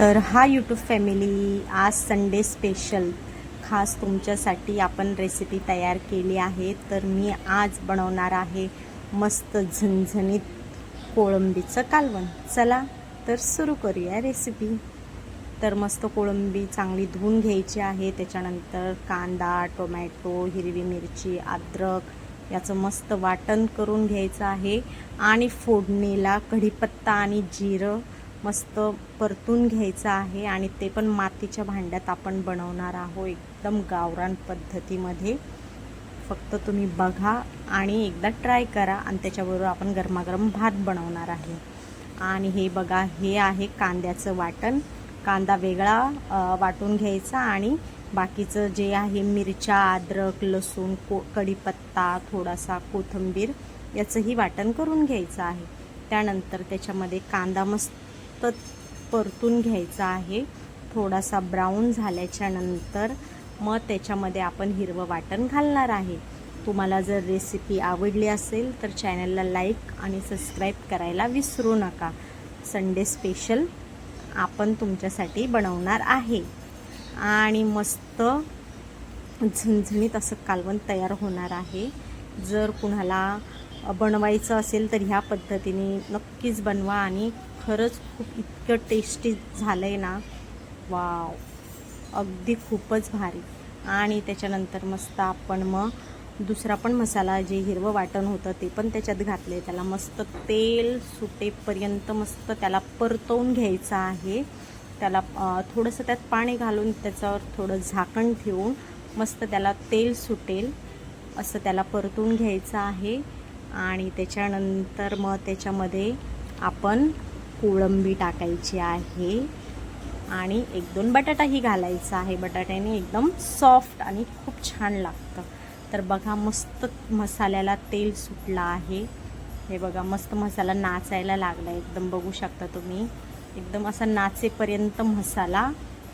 तर हा YouTube family आज संडे स्पेशल खास तुमच्यासाठी आपण रेसिपी तयार केली आहे. तर मी आज बनवणार आहे मस्त झणझणीत कोळंबीचं कालवण. चला तर सुरू करूया रेसिपी तर मस्त कोळंबी चांगली धुवून घ्यायची आहे. त्याच्यानंतर कांदा टोमॅटो हिरवी मिरची अद्रक याचं मस्त वाटण करून घ्यायचं आहे. आणि फोडणीला कढीपत्ता आणि जिरं मस्त परतून घ्यायचं आहे आणि ते पण मातीच्या भांड्यात आपण बनवणार आहोत एकदम गावरान पद्धतीमध्ये. फक्त तुम्ही बघा आणि एकदा ट्राय करा आणि त्याच्याबरोबर आपण गरमागरम भात बनवणार आहे. आणि हे बघा हे आहे कांद्याचं वाटण. कांदा वेगळा वाटून घ्यायचा आणि बाकीचं जे आहे मिरच्या अद्रक लसूण को कढीपत्ता थोडासा कोथिंबीर याचंही वाटण करून घ्यायचं आहे. त्यानंतर त्याच्यामध्ये कांदा मस्त परतून घ्यायचा आहे. थोडासा ब्राऊन झाल्याच्यानंतर मग त्याच्यामध्ये आपण हिरवं वाटण घालणार आहे. तुम्हाला जर रेसिपी आवडली असेल तर चॅनलला लाईक आणि सबस्क्राईब करायला विसरू नका. संडे स्पेशल आपण तुमच्यासाठी बनवणार आहे. आणि मस्त झणझणीत असं कालवण तयार होणार आहे. जर कुणाला बनवायचं असेल तर ह्या पद्धतीने नक्कीच बनवा आणि खरंच खूप इतकं टेस्टी झालं आहे ना. वाव अगदी खूपच भारी. आणि त्याच्यानंतर मस्त आपण मग दुसरा पण मसाला जे हिरवं वाटण होतं ते पण त्याच्यात घातले त्याला मस्त तेल सुटेपर्यंत मस्त त्याला परतवून घ्यायचं आहे. त्याला थोडंसं त्यात पाणी घालून त्याच्यावर थोडं झाकण ठेवून मस्त त्याला तेल सुटेल. असं त्याला परतून घ्यायचं आहे. आणि त्याच्यानंतर मग त्याच्यामध्ये आपण कोळंबी टाकायची आहे. आणि एक दोन बटाटाही घालायचा आहे. बटाट्याने एकदम सॉफ्ट आणि खूप छान लागतं. तर बघा मस्त मसाल्याला तेल सुटलं आहे. हे बघा मस्त मसाला नाचायला लागला एकदम बघू शकता तुम्ही. एकदम असा नाचेपर्यंत मसाला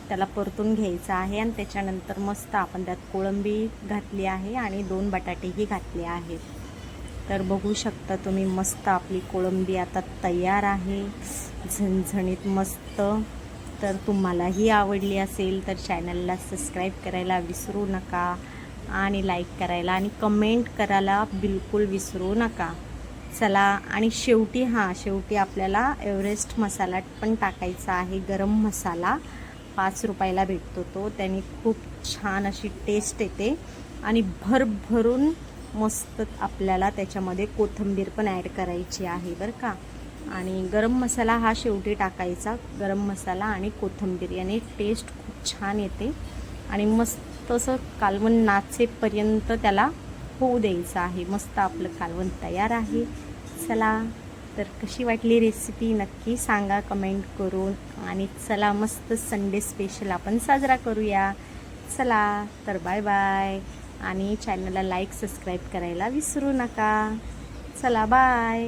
त्याला परतून घ्यायचा आहे. आणि त्याच्यानंतर मस्त आपण त्यात कोळंबी घातली आहे आणि दोन बटाटेही घातले आहेत. तर बघू शकता तुम्ही मस्त आपली कोळंबी आता तयार आहे. झणझणीत मस्त. तर तुम्हालाही आवडली असेल तर चॅनलला सबस्क्राईब करायला विसरू नका आणि लाईक करायला आणि कमेंट करायला बिलकुल विसरू नका. चला आणि शेवटी हां शेवटी आपल्याला एव्हरेस्ट मसाला पण टाकायचा आहे. गरम मसाला पाच रुपयाला भेटतो तो. त्याने खूप छान अशी टेस्ट येते आणि भरभरून मस्त आपल्याला त्याच्यामध्ये कोथिंबीर पण ॲड करायची आहे बरं का. आणि गरम मसाला हा शेवटी टाकायचा. गरम मसाला आणि कोथिंबीर. याने टेस्ट खूप छान येते. आणि मस्त असं कालवण नाचेपर्यंत त्याला होऊ द्यायचं आहे. मस्त आपलं कालवण तयार आहे. चला तर कशी वाटली रेसिपी नक्की सांगा कमेंट करून. आणि चला मस्त संडे स्पेशल आपण साजरा करूया. चला तर बाय बाय आणि चॅनलला लाईक सबस्क्राईब करायला विसरू नका. चला बाय